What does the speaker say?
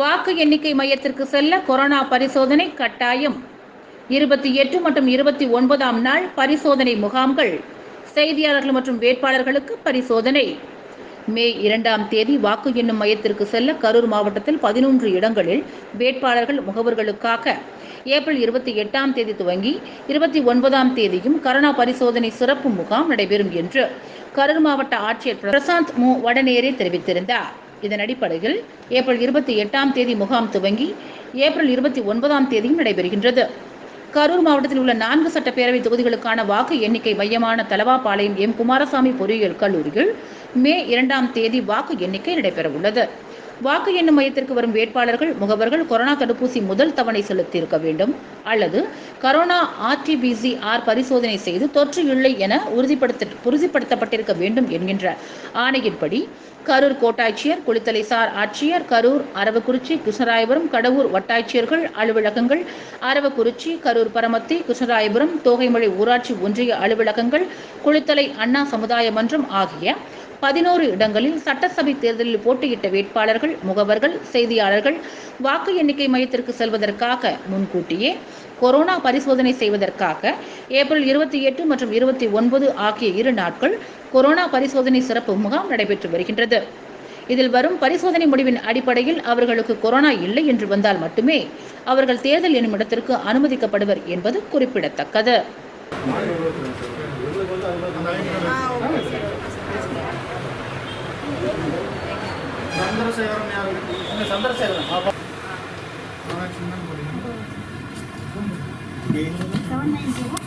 வாக்கு எண்ணிக்கை மையத்திற்கு செல்ல கொரோனா பரிசோதனை கட்டாயம். இருபத்தி எட்டு மற்றும் இருபத்தி ஒன்பதாம் நாள் பரிசோதனை முகாம்கள். செய்தியாளர்கள் மற்றும் வேட்பாளர்களுக்கு பரிசோதனை. மே இரண்டாம் தேதி வாக்கு எண்ணும் மையத்திற்கு செல்ல கரூர் மாவட்டத்தில் பதினொன்று இடங்களில் வேட்பாளர்கள் முகவர்களுக்காக. ஏப்ரல் இருபத்தி எட்டாம் தேதி துவங்கி இருபத்தி ஒன்பதாம் தேதியும் கரோனா பரிசோதனை சிறப்பு முகாம் நடைபெறும் என்று கரூர் மாவட்ட ஆட்சியர் பிரசாந்த் மு. வடநேரே தெரிவித்திருந்தார். இதன் அடிப்படையில் ஏப்ரல் இருபத்தி எட்டாம் தேதி முகாம் துவங்கி ஏப்ரல் இருபத்தி ஒன்பதாம் தேதியும் நடைபெறுகின்றது. கரூர் மாவட்டத்தில் உள்ள நான்கு சட்டப்பேரவை தொகுதிகளுக்கான வாக்கு எண்ணிக்கை மையமான தலவாபாளையம் எம். குமாரசாமி பொறியியல் கல்லூரியில் மே இரண்டாம் தேதி வாக்கு எண்ணிக்கை நடைபெறவுள்ளது. வாக்கு எண்ணும் மையத்திற்கு வரும் வேட்பாளர்கள் முகவர்கள் கொரோனா தடுப்பூசி முதல் தவணை செலுத்தியிருக்க வேண்டும். அல்லது கரோனா ஆர்டிபிசிஆர் பரிசோதனை செய்து தொற்று இல்லை என உறுதிப்படுத்த உறுதிப்படுத்தப்பட்டிருக்க வேண்டும் என்கின்ற ஆணையின்படி கரூர் கோட்டாட்சியர் குளித்தலை சார் ஆட்சியர் கரூர் அரவக்குறிச்சி கிருஷ்ணராயபுரம் கடவுர் வட்டாட்சியர்கள் அலுவலகங்கள் அரவக்குறிச்சி கரூர் பரமத்தி கிருஷ்ணராயபுரம் தோகைமலை ஊராட்சி ஒன்றிய அலுவலகங்கள் குளித்தலை அண்ணா சமுதாய மன்றம் ஆகிய பதினோரு இடங்களில் சட்டசபை தேர்தலில் போட்டியிட்ட வேட்பாளர்கள் முகவர்கள் செய்தியாளர்கள் வாக்கு எண்ணிக்கை மையத்திற்கு செல்வதற்காக முன்கூட்டியே கொரோனா பரிசோதனை செய்வதற்காக ஏப்ரல் இருபத்தி எட்டு மற்றும் இருபத்தி ஒன்பது ஆகிய இரு நாட்கள் கொரோனா பரிசோதனை சிறப்பு முகாம் நடைபெற்று வருகின்றது. இதில் வரும் பரிசோதனை முடிவின் அடிப்படையில் அவர்களுக்கு கொரோனா இல்லை என்று வந்தால் மட்டுமே அவர்கள் தேர்தல் என்னும் இடத்திற்கு அனுமதிக்கப்படுவர் என்பது குறிப்பிடத்தக்கது. சந்திரசேகரன் யாரு சந்திரசேகரன் ஆராய்ச்சி செவன் நைன் ஜீரோ